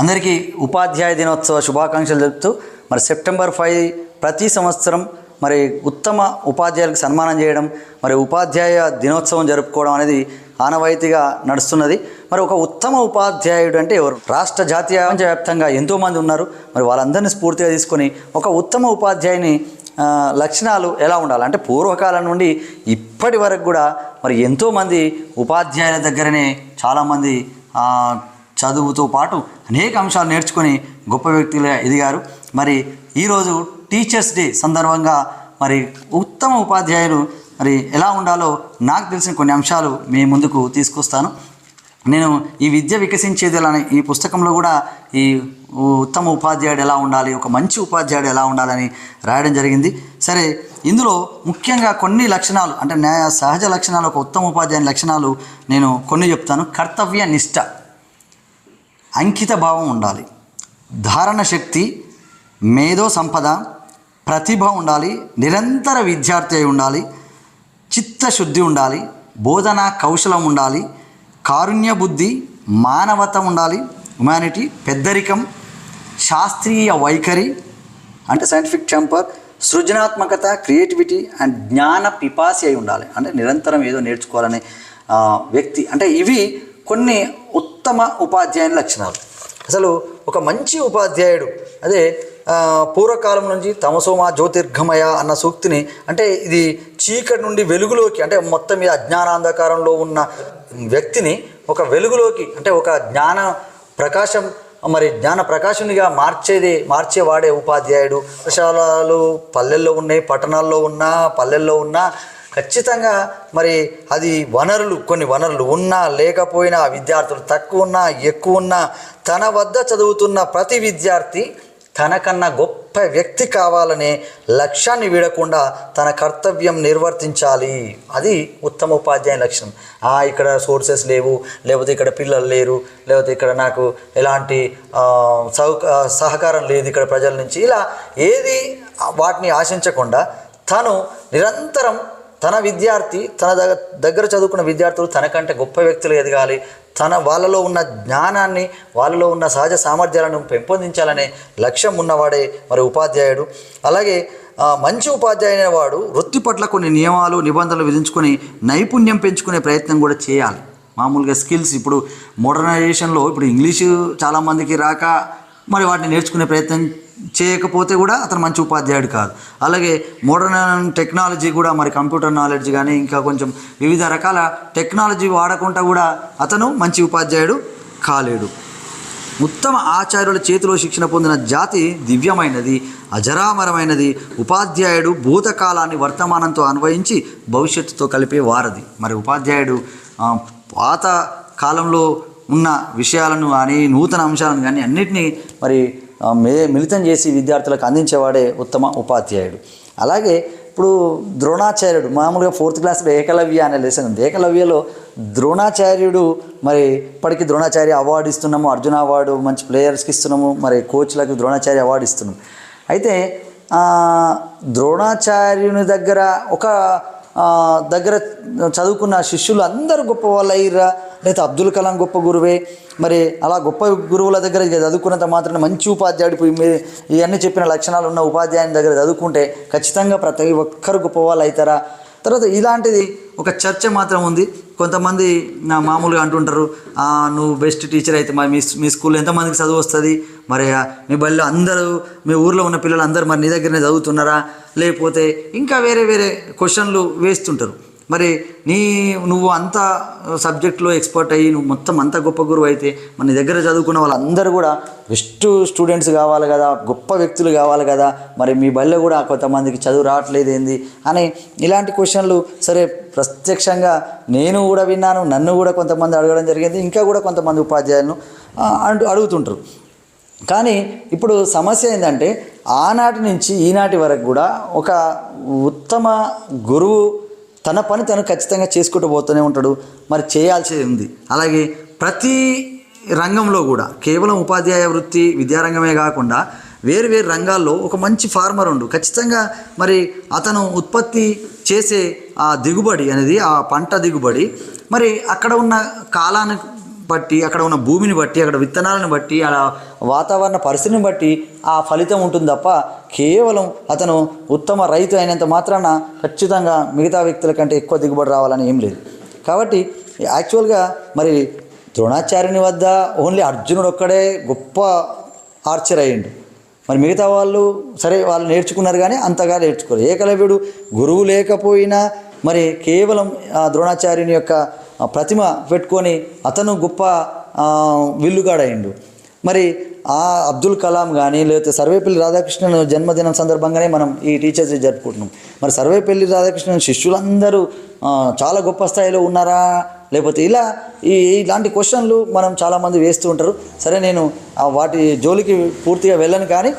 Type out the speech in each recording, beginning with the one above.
అందరికీ ఉపాధ్యాయ దినోత్సవ శుభాకాంక్షలు తెలుపుతూ మరి సెప్టెంబర్ ఫైవ్ ప్రతి సంవత్సరం మరి ఉత్తమ ఉపాధ్యాయులకు సన్మానం చేయడం మరి ఉపాధ్యాయ దినోత్సవం జరుపుకోవడం అనేది ఆనవాయితీగా నడుస్తున్నది. మరి ఒక ఉత్తమ ఉపాధ్యాయుడు అంటే ఎవరు? రాష్ట్ర జాతీయ వ్యాప్తంగా ఎంతోమంది ఉన్నారు. మరి వాళ్ళందరినీ స్ఫూర్తిగా తీసుకొని ఒక ఉత్తమ ఉపాధ్యాయుని లక్షణాలు ఎలా ఉండాలి? అంటే పూర్వకాలం నుండి ఇప్పటి వరకు కూడా మరి ఎంతోమంది ఉపాధ్యాయుల దగ్గరనే చాలామంది చదువుతో పాటు అనేక అంశాలు నేర్చుకొని గొప్ప వ్యక్తులుగా ఎదిగారు. మరి ఈరోజు టీచర్స్ డే సందర్భంగా మరి ఉత్తమ ఉపాధ్యాయులు మరి ఎలా ఉండాలో నాకు తెలిసిన కొన్ని అంశాలు మీ ముందుకు తీసుకొస్తాను. నేను ఈ విద్య వికసించేది ఎలా ఈ పుస్తకంలో కూడా ఈ ఉత్తమ ఉపాధ్యాయుడు ఎలా ఉండాలి ఒక మంచి ఉపాధ్యాయుడు ఎలా ఉండాలని రాయడం జరిగింది. సరే ఇందులో ముఖ్యంగా కొన్ని లక్షణాలు అంటే న్యాయ సహజ లక్షణాలు ఒక ఉత్తమ ఉపాధ్యాయుని లక్షణాలు నేను కొన్ని చెప్తాను. కర్తవ్య నిష్ట. అంకిత భావం ఉండాలి. ధారణ శక్తి మేధో సంపద ప్రతిభ ఉండాలి. నిరంతర విద్యార్థి అయి ఉండాలి. చిత్తశుద్ధి ఉండాలి. బోధనా కౌశలం ఉండాలి. కారుణ్య బుద్ధి మానవత ఉండాలి. హ్యుమానిటీ పెద్దరికం శాస్త్రీయ వైఖరి అంటే సైంటిఫిక్ టెంపర్ సృజనాత్మకత క్రియేటివిటీ అండ్ జ్ఞాన పిపాసి అయి ఉండాలి. అంటే నిరంతరం ఏదో నేర్చుకోవాలనే వ్యక్తి. అంటే ఇవి కొన్ని ఉత్తమ ఉపాధ్యాయుని లక్షణాలు. అసలు ఒక మంచి ఉపాధ్యాయుడు అదే పూర్వకాలం నుంచి తమసోమా జ్యోతిర్ఘమయ అన్న సూక్తిని అంటే ఇది చీకటి నుండి వెలుగులోకి అంటే మొత్తం మీద అజ్ఞానాంధకారంలో ఉన్న వ్యక్తిని ఒక వెలుగులోకి అంటే ఒక జ్ఞాన ప్రకాశం మరి జ్ఞాన ప్రకాశునిగా మార్చేది మార్చేవాడే ఉపాధ్యాయుడు. పాఠశాలలు పల్లెల్లో ఉన్నాయి పట్టణాల్లో ఉన్నా పల్లెల్లో ఉన్నా ఖచ్చితంగా మరి అది వనరులు కొన్ని వనరులు ఉన్నా లేకపోయినా విద్యార్థులు తక్కువ ఉన్నా ఎక్కువ ఉన్నా తన వద్ద చదువుతున్న ప్రతి విద్యార్థి తనకన్నా గొప్ప వ్యక్తి కావాలనే లక్ష్యాన్ని వీడకుండా తన కర్తవ్యం నిర్వర్తించాలి. అది ఉత్తమ ఉపాధ్యాయ లక్ష్యం. ఆ ఇక్కడ సోర్సెస్ లేవు లేకపోతే ఇక్కడ పిల్లలు లేరు లేకపోతే ఇక్కడ నాకు ఎలాంటి సౌక సహకారం లేదు ఇక్కడ ప్రజల నుంచి. ఇలా ఏది వాటిని ఆశించకుండా తను నిరంతరం తన విద్యార్థి తన దగ్గర దగ్గర చదువుకున్న విద్యార్థులు తనకంటే గొప్ప వ్యక్తులు ఎదగాలి. తన వాళ్ళలో ఉన్న జ్ఞానాన్ని వాళ్ళలో ఉన్న సహజ సామర్థ్యాలను పెంపొందించాలనే లక్ష్యం ఉన్నవాడే మరి ఉపాధ్యాయుడు. అలాగే మంచి ఉపాధ్యాయుని వాడు వృత్తి పట్ల కొన్ని నియమాలు నిబంధనలు విధించుకొని నైపుణ్యం పెంచుకునే ప్రయత్నం కూడా చేయాలి. మామూలుగా స్కిల్స్ ఇప్పుడు మోడర్నైజేషన్లో ఇప్పుడు ఇంగ్లీషు చాలామందికి రాక మరి వాటిని నేర్చుకునే ప్రయత్నం చేయకపోతే కూడా అతను మంచి ఉపాధ్యాయుడు కాదు. అలాగే మోడర్న్ టెక్నాలజీ కూడా మరి కంప్యూటర్ నాలెడ్జ్ కానీ ఇంకా కొంచెం వివిధ రకాల టెక్నాలజీ వాడకుండా కూడా అతను మంచి ఉపాధ్యాయుడు కాలేడు. ఉత్తమ ఆచార్యుల చేతిలో శిక్షణ పొందిన జాతి దివ్యమైనది అజరామరమైనది. ఉపాధ్యాయుడు భూతకాలాన్ని వర్తమానంతో అన్వయించి భవిష్యత్తుతో కలిపే వారది. మరి ఉపాధ్యాయుడు పాత కాలంలో ఉన్న విషయాలను కానీ నూతన అంశాలను కానీ అన్నిటినీ మరి మిళితం చేసి విద్యార్థులకు అందించేవాడే ఉత్తమ ఉపాధ్యాయుడు. అలాగే ఇప్పుడు ద్రోణాచార్యుడు మామూలుగా ఫోర్త్ క్లాస్లో ఏకలవ్య అనే లెసన్ ఉంది ఏకలవ్యలో ద్రోణాచార్యుడు మరి ఇప్పటికీ ద్రోణాచార్య అవార్డు ఇస్తున్నాము అర్జున అవార్డు మంచి ప్లేయర్స్కి ఇస్తున్నాము మరి కోచ్లకు ద్రోణాచార్య అవార్డు ఇస్తున్నాము. అయితే ద్రోణాచార్యుని దగ్గర ఒక దగ్గర చదువుకున్న శిష్యులు అందరూ గొప్ప వాళ్ళు అయ్యిర్రా. లేదా అబ్దుల్ కలాం గొప్ప గురువే. మరి అలా గొప్ప గురువుల దగ్గర చదువుకున్నంత మాత్రమే మంచి ఉపాధ్యాయుడు మీరు ఇవన్నీ చెప్పిన లక్షణాలు ఉన్న ఉపాధ్యాయుని దగ్గర చదువుకుంటే ఖచ్చితంగా ప్రతి ఒక్కరు గొప్ప వాళ్ళు అవుతారా తర్వాత ఇలాంటిది ఒక చర్చ మాత్రం ఉంది. కొంతమంది నా మామూలుగా అంటుంటారు నువ్వు బెస్ట్ టీచర్ అయితే మా మీ మీ స్కూల్లో ఎంతమందికి చదువు వస్తుంది? మరి మీ బడిలో అందరూ మీ ఊర్లో ఉన్న పిల్లలు అందరూ మరి నీ దగ్గరనే చదువుతున్నారా? లేకపోతే ఇంకా వేరే వేరే క్వశ్చన్లు వేస్తుంటారు. మరి నీ నువ్వు అంత సబ్జెక్ట్లో ఎక్స్పర్ట్ అయ్యి నువ్వు మొత్తం అంత గొప్ప గురువు అయితే మన నీ దగ్గర చదువుకున్న వాళ్ళందరూ కూడా బెస్ట్ స్టూడెంట్స్ కావాలి కదా గొప్ప వ్యక్తులు కావాలి కదా మరి మీ బళ్ళో కూడా కొంతమందికి చదువు రావట్లేదు ఏంది అని ఇలాంటి క్వశ్చన్లు సరే ప్రత్యక్షంగా నేను కూడా విన్నాను నన్ను కూడా కొంతమంది అడగడం జరిగింది ఇంకా కూడా కొంతమంది ఉపాధ్యాయులను అంటూ అడుగుతుంటారు. కానీ ఇప్పుడు సమస్య ఏంటంటే ఆనాటి నుంచి ఈనాటి వరకు కూడా ఒక ఉత్తమ గురువు తన పని తను ఖచ్చితంగా చేసుకుంటూ పోతూనే ఉంటాడు. మరి చేయాల్సి ఉంది. అలాగే ప్రతి రంగంలో కూడా కేవలం ఉపాధ్యాయ వృత్తి విద్యారంగమే కాకుండా వేరు వేరు రంగాల్లో ఒక మంచి ఫార్మర్ ఉండు. ఖచ్చితంగా మరి అతను ఉత్పత్తి చేసే ఆ దిగుబడి అనేది ఆ పంట దిగుబడి మరి అక్కడ ఉన్న కాలానికి బట్టి అక్కడ ఉన్న భూమిని బట్టి అక్కడ విత్తనాలను బట్టి అలా వాతావరణ పరిస్థితిని బట్టి ఆ ఫలితం ఉంటుంది తప్ప కేవలం అతను ఉత్తమ రైతు అయినంత మాత్రాన ఖచ్చితంగా మిగతా వ్యక్తుల కంటే ఎక్కువ దిగుబడి రావాలని ఏం లేదు. కాబట్టి యాక్చువల్గా మరి ద్రోణాచార్యుని వద్ద ఓన్లీ అర్జునుడు ఒక్కడే గొప్ప ఆర్చర్ అయ్యిండు. మరి మిగతా వాళ్ళు సరే వాళ్ళు నేర్చుకున్నారు కానీ అంతగా నేర్చుకోరు ఏకలవ్యుడు గురువు లేకపోయినా మరి కేవలం ఆ ద్రోణాచార్యుని యొక్క ప్రతిమ పెట్టుకొని అతను గొప్ప విల్లుగాడయ్యిండు మరి ఆ అబ్దుల్ కలాం కానీ లేకపోతే సర్వేపల్లి రాధాకృష్ణన్ జన్మదినం సందర్భంగానే మనం ఈ టీచర్స్ డే జరుపుకుంటున్నాం. మరి సర్వేపల్లి రాధాకృష్ణన్ శిష్యులందరూ చాలా గొప్ప స్థాయిలో ఉన్నారా? లేకపోతే ఇలా ఈ ఇలాంటి క్వశ్చన్లు మనం చాలామంది వేస్తూ ఉంటారు. సరే నేను వాటి జోలికి పూర్తిగా వెళ్ళను కానీ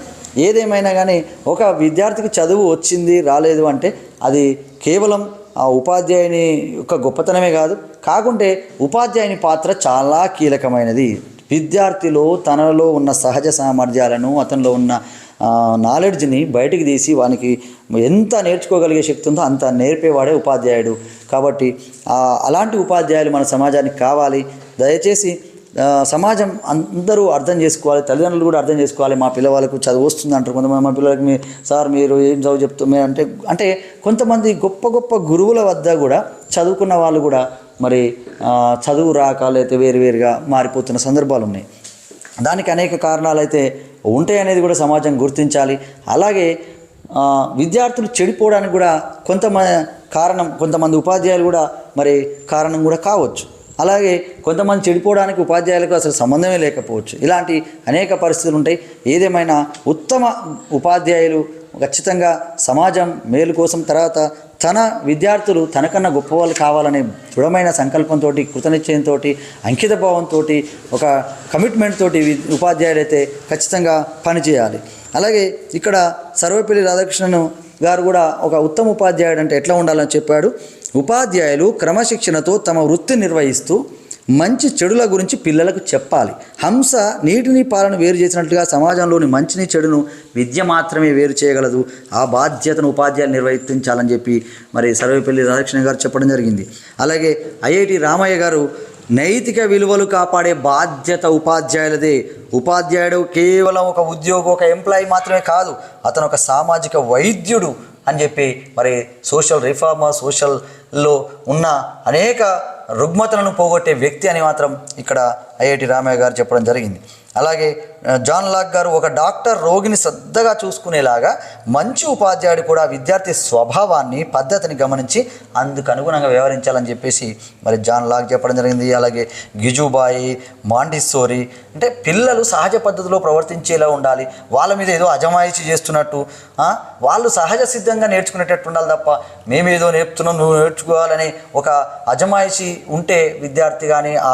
ఏదేమైనా కానీ ఒక విద్యార్థికి చదువు వచ్చింది రాలేదు అంటే అది కేవలం ఆ ఉపాధ్యాయుని యొక్క గొప్పతనమే కాదు కాకుంటే ఉపాధ్యాయుని పాత్ర చాలా కీలకమైనది. విద్యార్థిలో తనలో ఉన్న సహజ సామర్థ్యాలను అతనిలో ఉన్న నాలెడ్జ్ని బయటికి తీసి వానికి ఎంత నేర్చుకోగలిగే శక్తి ఉందో అంత నేర్పేవాడే ఉపాధ్యాయుడు. కాబట్టి అలాంటి ఉపాధ్యాయులు మన సమాజానికి కావాలి. దయచేసి సమాజం అందరూ అర్థం చేసుకోవాలి తల్లిదండ్రులు కూడా అర్థం చేసుకోవాలి మా పిల్లవాళ్ళకు చదువు వస్తుంది అంటారు. కొంతమంది మా పిల్లలకి మీ సార్ మీరు ఏం చదువు చెప్తున్నారు అంటే అంటే కొంతమంది గొప్ప గొప్ప గురువుల వద్ద కూడా చదువుకున్న వాళ్ళు కూడా మరి చదువు రాక లేకపోతే వేరువేరుగా మారిపోతున్న సందర్భాలు ఉన్నాయి. దానికి అనేక కారణాలు అయితే ఉంటాయి అనేది కూడా సమాజం గుర్తించాలి. అలాగే విద్యార్థులు చెడిపోవడానికి కూడా కొంతమంది కారణం కొంతమంది ఉపాధ్యాయులు కూడా మరి కారణం కూడా కావచ్చు. అలాగే కొంతమంది చెడిపోవడానికి ఉపాధ్యాయులకు అసలు సంబంధమే లేకపోవచ్చు. ఇలాంటి అనేక పరిస్థితులు ఉంటాయి. ఏదేమైనా ఉత్తమ ఉపాధ్యాయులు ఖచ్చితంగా సమాజం మేలు కోసం తర్వాత తన విద్యార్థులు తనకన్నా గొప్పవాళ్ళు కావాలనే దృఢమైన సంకల్పంతో కృతనిశ్చయంతో అంకిత భావంతో ఒక కమిట్మెంట్ తోటి ఉపాధ్యాయులు అయితే ఖచ్చితంగా పనిచేయాలి. అలాగే ఇక్కడ సర్వపల్లి రాధాకృష్ణను గారు కూడా ఒక ఉత్తమ ఉపాధ్యాయుడు అంటే ఎట్లా ఉండాలని చెప్పాడు? ఉపాధ్యాయులు క్రమశిక్షణతో తమ వృత్తి నిర్వహిస్తూ మంచి చెడుల గురించి పిల్లలకు చెప్పాలి. హంస నీటిని పాలను వేరు చేసినట్లుగా సమాజంలోని మంచిని చెడును విద్య మాత్రమే వేరు చేయగలదు. ఆ బాధ్యతను ఉపాధ్యాయులు నిర్వర్తించాలని చెప్పి మరి సర్వేపల్లి రాధాకృష్ణ గారు చెప్పడం జరిగింది. అలాగే ఐఐటి రామయ్య గారు నైతిక విలువలు కాపాడే బాధ్యత ఉపాధ్యాయులదే. ఉపాధ్యాయుడు కేవలం ఒక ఉద్యోగం ఒక ఎంప్లాయీ మాత్రమే కాదు అతను ఒక సామాజిక వైద్యుడు. అని చెప్పి మరి సోషల్ రిఫార్మర్ సోషల్లో ఉన్న అనేక రుగ్మతలను పోగొట్టే వ్యక్తి అని మాత్రం ఇక్కడ ఐఐటి రామయ్య గారు చెప్పడం జరిగింది. అలాగే జాన్ లాక్ గారు ఒక డాక్టర్ రోగిని శ్రద్ధగా చూసుకునేలాగా మంచి ఉపాధ్యాయుడు కూడా విద్యార్థి స్వభావాన్ని పద్ధతిని గమనించి అందుకు అనుగుణంగా వ్యవహరించాలని చెప్పేసి మరి జాన్ లాక్ చెప్పడం జరిగింది. అలాగే గిజుబాయి మాండిస్సోరి అంటే పిల్లలు సహజ పద్ధతిలో ప్రవర్తించేలా ఉండాలి. వాళ్ళ మీద ఏదో అజమాయిషి చేస్తున్నట్టు వాళ్ళు సహజ సిద్ధంగా నేర్చుకునేటట్టు ఉండాలి తప్ప మేమేదో నేర్పుతున్నాం నువ్వు నేర్చుకోవాలని ఒక అజమాయిషి ఉంటే విద్యార్థి కానీ ఆ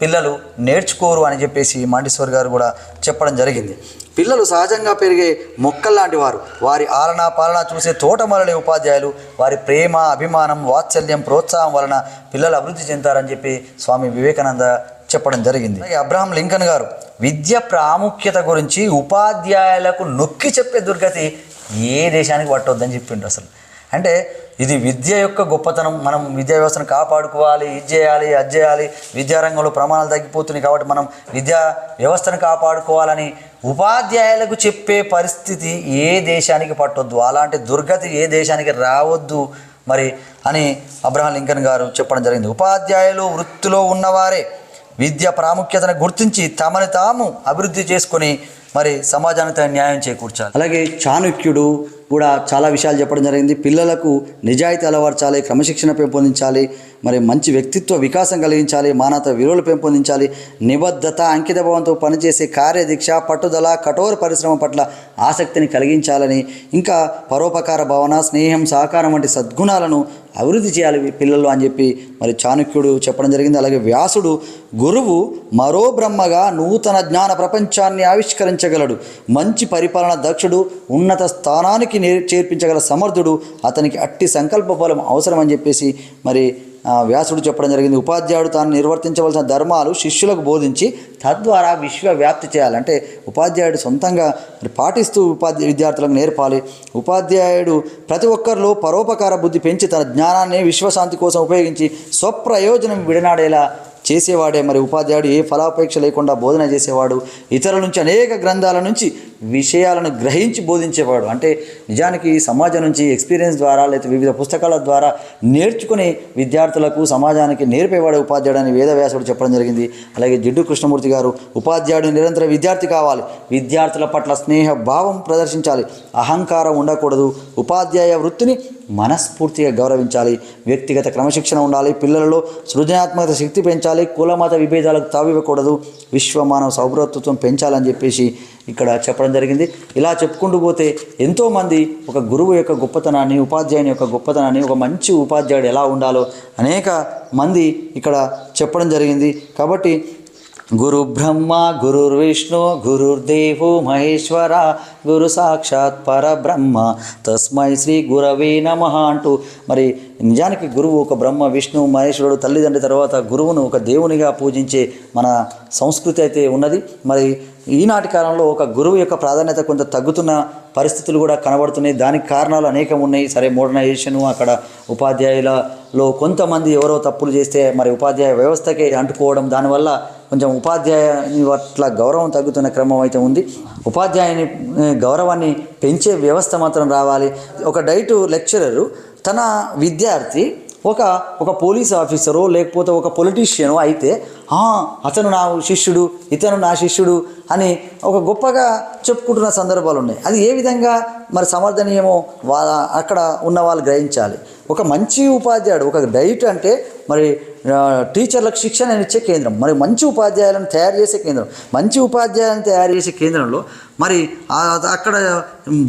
పిల్లలు నేర్చుకోరు అని చెప్పేసి మాండేశ్వర్ గారు కూడా చెప్పడం జరిగింది. పిల్లలు సహజంగా పెరిగే మొక్కల్లాంటి వారు వారి ఆలన పాలన చూసే తోటమరలే ఉపాధ్యాయులు వారి ప్రేమ అభిమానం వాత్సల్యం ప్రోత్సాహం వలన పిల్లలు అభివృద్ధి చెందుతారని చెప్పి స్వామి వివేకానంద చెప్పడం జరిగింది. అబ్రహం లింకన్ గారు విద్య ప్రాముఖ్యత గురించి ఉపాధ్యాయులకు నొక్కి చెప్పే దుర్గతి ఏ దేశానికి పట్టొద్దని చెప్పిండు అసలు. అంటే ఇది విద్య యొక్క గొప్పతనం. మనం విద్యా వ్యవస్థను కాపాడుకోవాలి ఇది చేయాలి అది చేయాలి. విద్యారంగంలో ప్రమాణాలు తగ్గిపోతున్నాయి కాబట్టి మనం విద్యా వ్యవస్థను కాపాడుకోవాలని ఉపాధ్యాయులకు చెప్పే పరిస్థితి ఏ దేశానికి పట్టొద్దు. అలాంటి దుర్గతి ఏ దేశానికి రావద్దు మరి అని అబ్రహం లింకన్ గారు చెప్పడం జరిగింది. ఉపాధ్యాయులు వృత్తిలో ఉన్నవారే విద్య ప్రాముఖ్యతను గుర్తించి తమని తాము అభివృద్ధి చేసుకొని మరి సమాజానికి తగిన న్యాయం చేకూర్చాలి. అలాగే చాణుక్యుడు కూడా చాలా విషయాలు చెప్పడం జరిగింది. పిల్లలకు నిజాయితీ అలవర్చాలి క్రమశిక్షణ పెంపొందించాలి మరి మంచి వ్యక్తిత్వ వికాసం కలిగించాలి మానవత విలువలు పెంపొందించాలి నిబద్ధత అంకిత భావంతో పనిచేసే కార్యదీక్ష పట్టుదల కఠోర పరిశ్రమ పట్ల ఆసక్తిని కలిగించాలని ఇంకా పరోపకార భావన స్నేహం సహకారం వంటి సద్గుణాలను అభివృద్ధి చేయాలి పిల్లలు అని చెప్పి మరి చాణక్యుడు చెప్పడం జరిగింది. అలాగే వ్యాసుడు గురువు మరో బ్రహ్మగా నూతన జ్ఞాన ప్రపంచాన్ని ఆవిష్కరించగలడు. మంచి పరిపాలన దక్షుడు ఉన్నత స్థానానికి నేర్ చేర్పించగల సమర్థుడు అతనికి అట్టి సంకల్ప బలం అవసరమని చెప్పేసి మరి వ్యాసుడు చెప్పడం జరిగింది. ఉపాధ్యాయుడు తాను నిర్వర్తించవలసిన ధర్మాలు శిష్యులకు బోధించి తద్వారా విశ్వవ్యాప్తి చేయాలంటే ఉపాధ్యాయుడు సొంతంగా పాటిస్తూ ఉపాధ్యాయ విద్యార్థులకు నేర్పాలి. ఉపాధ్యాయుడు ప్రతి ఒక్కరిలో పరోపకార బుద్ధి పెంచి తన జ్ఞానాన్ని విశ్వశాంతి కోసం ఉపయోగించి స్వప్రయోజనం విడనాడేలా చేసేవాడే. మరి ఉపాధ్యాయుడు ఏ ఫలాపేక్ష లేకుండా బోధన చేసేవాడు. ఇతరుల నుంచి అనేక గ్రంథాల నుంచి విషయాలను గ్రహించి బోధించేవాడు. అంటే నిజానికి సమాజం నుంచి ఎక్స్పీరియన్స్ ద్వారా లేదా వివిధ పుస్తకాల ద్వారా నేర్చుకుని విద్యార్థులకు సమాజానికి నేర్పేవాడు ఉపాధ్యాయుడు అని వేదవ్యాసుడు చెప్పడం జరిగింది. అలాగే జిడ్డు కృష్ణమూర్తి గారు ఉపాధ్యాయుడు నిరంతర విద్యార్థి కావాలి. విద్యార్థుల పట్ల స్నేహ భావం ప్రదర్శించాలి. అహంకారం ఉండకూడదు. ఉపాధ్యాయ వృత్తిని మనస్ఫూర్తిగా గౌరవించాలి. వ్యక్తిగత క్రమశిక్షణ ఉండాలి. పిల్లలలో సృజనాత్మక శక్తి పెంచాలి. కుల మత విభేదాలకు తావివ్వకూడదు. విశ్వమానవ సౌభ్రతత్వం పెంచాలని చెప్పేసి ఇక్కడ చెప్పడం జరిగింది. ఇలా చెప్పుకుంటూ పోతే ఎంతోమంది ఒక గురువు యొక్క గొప్పతనాన్ని ఉపాధ్యాయుని యొక్క గొప్పతనాన్ని ఒక మంచి ఉపాధ్యాయుడు ఎలా ఉండాలో అనేక మంది ఇక్కడ చెప్పడం జరిగింది. కాబట్టి గురు బ్రహ్మ గురుర్విష్ణు గురుర్దేవో మహేశ్వర గురు సాక్షాత్ పరబ్రహ్మ. తస్మై శ్రీ గురవే నమ అంటూ మరి నిజానికి గురువు ఒక బ్రహ్మ విష్ణు మహేశ్వరుడు తల్లిదండ్రి తర్వాత గురువును ఒక దేవునిగా పూజించే మన సంస్కృతి అయితే ఉన్నది. మరి ఈనాటి కాలంలో ఒక గురువు యొక్క ప్రాధాన్యత కొంత తగ్గుతున్న పరిస్థితులు కూడా కనబడుతున్నాయి. దానికి కారణాలు అనేకం ఉన్నాయి. సరే మోడర్నైజేషను అక్కడ ఉపాధ్యాయులలో కొంతమంది ఎవరో తప్పులు చేస్తే మరి ఉపాధ్యాయ వ్యవస్థకే అంటుకోవడం దానివల్ల కొంచెం ఉపాధ్యాయుని పట్ల గౌరవం తగ్గుతున్న క్రమం అయితే ఉంది. ఉపాధ్యాయుని గౌరవాన్ని పెంచే వ్యవస్థ మాత్రం రావాలి. ఒక డైట్ లెక్చరరు తన విద్యార్థి ఒక ఒక పోలీస్ ఆఫీసరో లేకపోతే ఒక పొలిటీషియను అయితే అతను నా శిష్యుడు ఇతను నా శిష్యుడు అని ఒక గొప్పగా చెప్పుకుంటున్న సందర్భాలు ఉన్నాయి. అది ఏ విధంగా మరి సమర్థనీయమో వాళ్ళ అక్కడ ఉన్న వాళ్ళు గ్రహించాలి. ఒక మంచి ఉపాధ్యాయుడు ఒక డైట్ అంటే మరి టీచర్లకు శిక్షణ ఇచ్చే కేంద్రం. మరి మంచి ఉపాధ్యాయులను తయారు చేసే కేంద్రం. మంచి ఉపాధ్యాయులను తయారు చేసే కేంద్రంలో మరి అక్కడ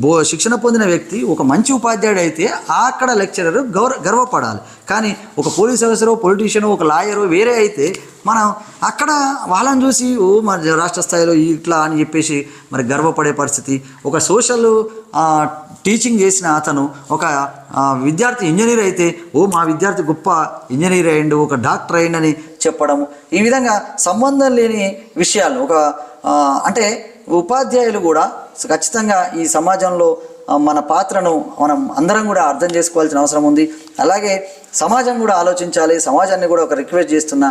బో శిక్షణ పొందిన వ్యక్తి ఒక మంచి ఉపాధ్యాయుడు అయితే అక్కడ లెక్చరర్ గౌర గర్వపడాలి. కానీ ఒక పోలీస్ ఆఫీసరో పొలిటీషియను ఒక లాయరో వేరే అయితే మనం అక్కడ వాళ్ళని చూసి ఓ మరి రాష్ట్ర స్థాయిలో ఇట్లా అని చెప్పేసి మరి గర్వపడే పరిస్థితి. ఒక సోషల్ టీచింగ్ చేసిన అతను ఒక విద్యార్థి ఇంజనీర్ అయితే ఓ మా విద్యార్థి గొప్ప ఇంజనీర్ అయ్యిండు ఒక డాక్టర్ అయ్యిండని చెప్పడం ఈ విధంగా సంబంధం లేని విషయాలు ఒక అంటే ఉపాధ్యాయులు కూడా ఖచ్చితంగా ఈ సమాజంలో మన పాత్రను మనం అందరం కూడా అర్థం చేసుకోవాల్సిన అవసరం ఉంది. అలాగే సమాజం కూడా ఆలోచించాలి సమాజాన్ని కూడా ఒక రిక్వెస్ట్ చేస్తున్నా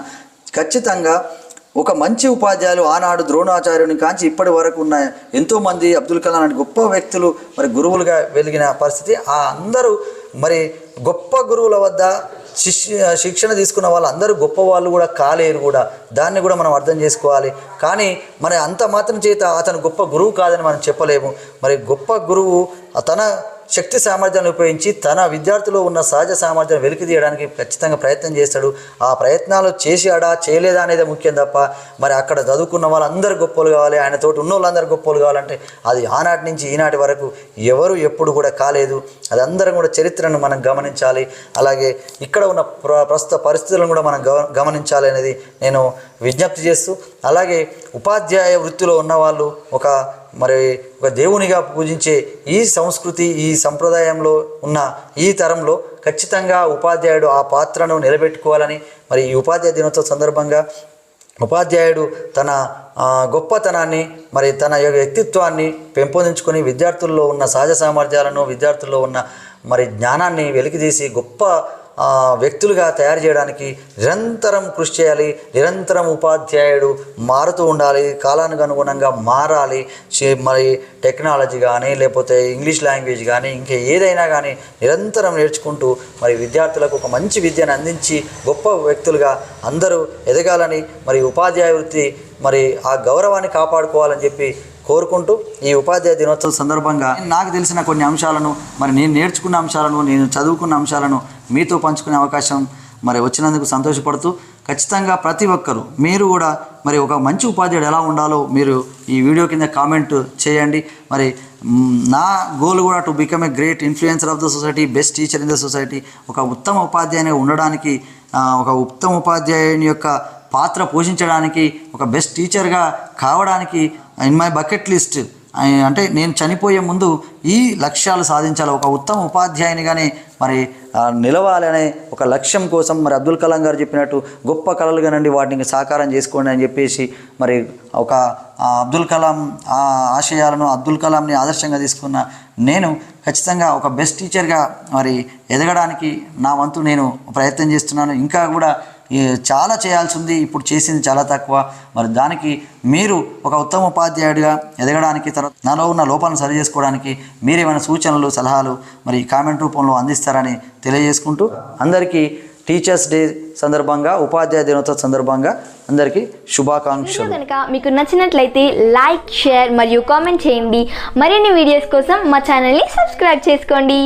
ఖచ్చితంగా ఒక మంచి ఉపాధ్యాయులు ఆనాడు ద్రోణాచార్యుని కాంచి ఇప్పటి వరకు ఉన్న ఎంతోమంది అబ్దుల్ కలాం లాంటి గొప్ప వ్యక్తులు మరి గురువులుగా వెలిగిన పరిస్థితి. ఆ అందరూ మరి గొప్ప గురువుల వద్ద శిష్య శిక్షణ తీసుకున్న వాళ్ళు అందరూ గొప్ప వాళ్ళు కూడా కాలేరు కూడా. దాన్ని కూడా మనం అర్థం చేసుకోవాలి. కానీ మరి అంత మాత్రం చేత అతను గొప్ప గురువు కాదని మనం చెప్పలేము. మరి గొప్ప గురువు తన శక్తి సామర్థ్యాన్ని ఉపయోగించి తన విద్యార్థిలో ఉన్న సహజ సామర్థ్యాన్ని వెలికి తీయడానికి ఖచ్చితంగా ప్రయత్నం చేస్తాడు. ఆ ప్రయత్నాలు చేశాడా చేయలేదా అనేది ముఖ్యం తప్ప మరి అక్కడ చదువుకున్న వాళ్ళందరూ గొప్పలు కావాలి ఆయన తోటి ఉన్న వాళ్ళందరూ గొప్పలు కావాలంటే అది ఆనాటి నుంచి ఈనాటి వరకు ఎవరు ఎప్పుడు కూడా కాలేదు. అది అందరం కూడా చరిత్రను మనం గమనించాలి. అలాగే ఇక్కడ ఉన్న ప్ర ప్రస్తుత పరిస్థితులను కూడా మనం గవ గమనించాలి అనేది నేను విజ్ఞప్తి చేస్తూ అలాగే ఉపాధ్యాయ వృత్తిలో ఉన్న వాళ్ళు ఒక మరి ఒక దేవునిగా పూజించే ఈ సంస్కృతి ఈ సంప్రదాయంలో ఉన్న ఈ తరంలో ఖచ్చితంగా ఉపాధ్యాయుడు ఆ పాత్రను నిలబెట్టుకోవాలని మరి ఈ ఉపాధ్యాయ దినోత్సవ సందర్భంగా ఉపాధ్యాయుడు తన గొప్పతనాన్ని మరి తన యొక్క వ్యక్తిత్వాన్ని పెంపొందించుకొని విద్యార్థుల్లో ఉన్న సహజ సామర్థ్యాలను విద్యార్థుల్లో ఉన్న మరి జ్ఞానాన్ని వెలికితీసి గొప్ప వ్యక్తులుగా తయారు చేయడానికి నిరంతరం కృషి చేయాలి నిరంతరం ఉపాధ్యాయుడు మారుతూ ఉండాలి కాలానికి అనుగుణంగా మారాలి మరి టెక్నాలజీ కానీ లేకపోతే ఇంగ్లీష్ లాంగ్వేజ్ కానీ ఇంకా ఏదైనా కానీ నిరంతరం నేర్చుకుంటూ మరి విద్యార్థులకు ఒక మంచి విద్యను అందించి గొప్ప వ్యక్తులుగా అందరూ ఎదగాలని మరి ఉపాధ్యాయ వృత్తి మరి ఆ గౌరవాన్ని కాపాడుకోవాలని చెప్పి కోరుకుంటూ ఈ ఉపాధ్యాయ దినోత్సవం సందర్భంగా నాకు తెలిసిన కొన్ని అంశాలను మరి నేను నేర్చుకున్న అంశాలను నేను చదువుకున్న అంశాలను మీతో పంచుకునే అవకాశం మరి వచ్చినందుకు సంతోషపడుతూ ఖచ్చితంగా ప్రతి ఒక్కరూ మీరు కూడా మరి ఒక మంచి ఉపాధ్యాయుడు ఎలా ఉండాలో మీరు ఈ వీడియో కింద కామెంట్ చేయండి. మరి నా గోల్ కూడా to become a great influencer of the society best teacher in the society ఒక ఉత్తమ ఉపాధ్యాయుని ఉండడానికి ఒక ఉత్తమ ఉపాధ్యాయుని యొక్క పాత్ర పోషించడానికి ఒక బెస్ట్ టీచర్గా కావడానికి ఇన్ మై బకెట్ లిస్ట్ అంటే నేను చనిపోయే ముందు ఈ లక్ష్యాలు సాధించాలి. ఒక ఉత్తమ ఉపాధ్యాయునిగానే మరి నిలవాలనే ఒక లక్ష్యం కోసం మరి అబ్దుల్ కలాం గారు చెప్పినట్టు గొప్ప కళలుగా నుండి వాటిని సాకారం చేసుకోండి అని చెప్పేసి మరి ఒక అబ్దుల్ కలాం ఆ ఆశయాలను అబ్దుల్ కలాంని ఆదర్శంగా తీసుకున్న నేను ఖచ్చితంగా ఒక బెస్ట్ టీచర్గా మరి ఎదగడానికి నా వంతు నేను ప్రయత్నం చేస్తున్నాను. ఇంకా కూడా చాలా చేయాల్సి ఉంది ఇప్పుడు చేసింది చాలా తక్కువ. మరి దానికి మీరు ఒక ఉత్తమ ఉపాధ్యాయుడిగా ఎదగడానికి తర్వాత నాలో ఉన్న లోపాలను సరి చేసుకోవడానికి మీరేమైనా సూచనలు సలహాలు మరి కామెంట్ రూపంలో అందిస్తారని తెలియజేసుకుంటూ అందరికీ టీచర్స్ డే సందర్భంగా ఉపాధ్యాయ దినోత్సవ సందర్భంగా అందరికీ శుభాకాంక్షలు. కనుక మీకు నచ్చినట్లయితే లైక్ షేర్ మరియు కామెంట్ చేయండి. మరిన్ని వీడియోస్ కోసం మా ఛానల్ని సబ్స్క్రైబ్ చేసుకోండి.